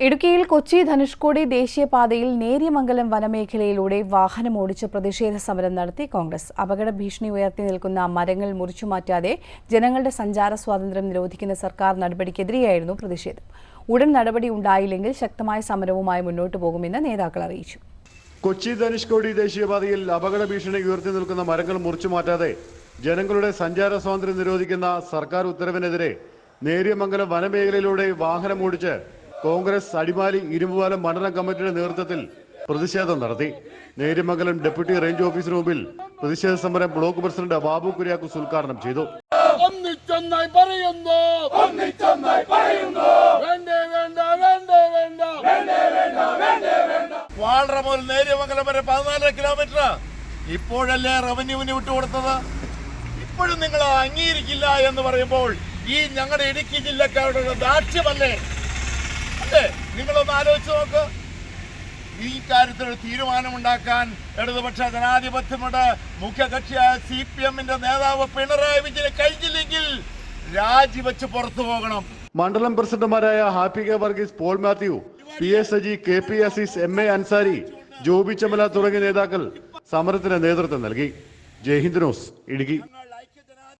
ഇടുക്കിയിൽ കൊച്ചി ധനുഷ്കോടി ദേശീയപാതയിൽ നേര്യമംഗലം വനമേഖലയിലൂടെ വാഹനമോടിച്ച് പ്രതിഷേധ സമരം നടത്തി കോൺഗ്രസ്. അപകട ഭീഷണി ഉയർത്തി നിൽക്കുന്ന മരങ്ങൾ മുറിച്ചുമാറ്റാതെ ജനങ്ങളുടെ സഞ്ചാര സ്വാതന്ത്ര്യം നിരോധിക്കുന്ന സർക്കാർ നടപടിക്കെതിരെയായിരുന്നു പ്രതിഷേധം. ഉടൻ നടപടി ഉണ്ടായില്ലെങ്കിൽ ശക്തമായ സമരവുമായി മുന്നോട്ടു പോകുമെന്ന് നേതാക്കൾ അറിയിച്ചു. കൊച്ചി ധനുഷ്കോടി ദേശീയപാതയിൽ അപകട ഭീഷണി ഉയർത്തി നിൽക്കുന്ന മരങ്ങൾ മുറിച്ചു മാറ്റാതെ ജനങ്ങളുടെ സഞ്ചാര സ്വാതന്ത്ര്യം നിരോധിക്കുന്ന സർക്കാർ ഉത്തരവിനെതിരെ നേര്യമംഗലം വനമേഖലയിലൂടെ വാഹനം ഓടിച്ച് കോൺഗ്രസ് അടിമാലി ഇരുമ്പുപാലം മണ്ഡലം കമ്മിറ്റിയുടെ നേതൃത്വത്തിൽ പ്രതിഷേധം നടത്തി. നേര്യമംഗലം ഡെപ്യൂട്ടി റേഞ്ച് ഓഫീസിന് മുമ്പിൽ പ്രതിഷേധ സമരം ബ്ലോക്ക് പ്രസിഡന്റ് ബാബു കുര്യാക്കോസ് ഉദ്ഘാടനം ചെയ്തു. ഒന്നിച്ചൊന്നായി പറയുന്നു. ഒന്നിച്ചൊന്നായി പറയുന്നു. വേണ്ട വേണ്ട വേണ്ട വേണ്ട. വാളറ മുതൽ നേര്യമംഗലം വരെ പതിനാലര കിലോമീറ്റർ ഇപ്പോഴല്ലേ റവന്യൂവിന് വിട്ടുകൊടുത്തത് ഇപ്പോഴും നിങ്ങൾ അംഗീകരിക്കില്ല എന്ന് പറയുമ്പോൾ ഈ ഞങ്ങളുടെ ഇടുക്കി ജില്ലക്കാരുടെ ദാക്ഷ്യമല്ലേ അല്ലേ നിങ്ങളൊന്ന് ആലോചിച്ച് നോക്ക്. ഈ കാര്യത്തിൽ ഒരു തീരുമാനമുണ്ടാക്കാൻ ഇടതുപക്ഷ ജനാധിപത്യമുണ്ട്. മുഖ്യകക്ഷിയായ സി പി എമ്മിന്റെ നേതാവ് പിണറായി വിജയന് കഴിഞ്ഞില്ലെങ്കിൽ രാജിവെച്ച് പുറത്തു പോകണം. മണ്ഡലം പ്രസിഡന്റുമാരായ Happy K Varghese Paul Mathew P S Saji K P Azeez M A Ansari Joby Chamala തുടങ്ങിയ നേതാക്കൾ സമരത്തിന് നേതൃത്വം നൽകി. ജയ്ഹിന്ദ് ന്യൂസ് ഇടുക്കി.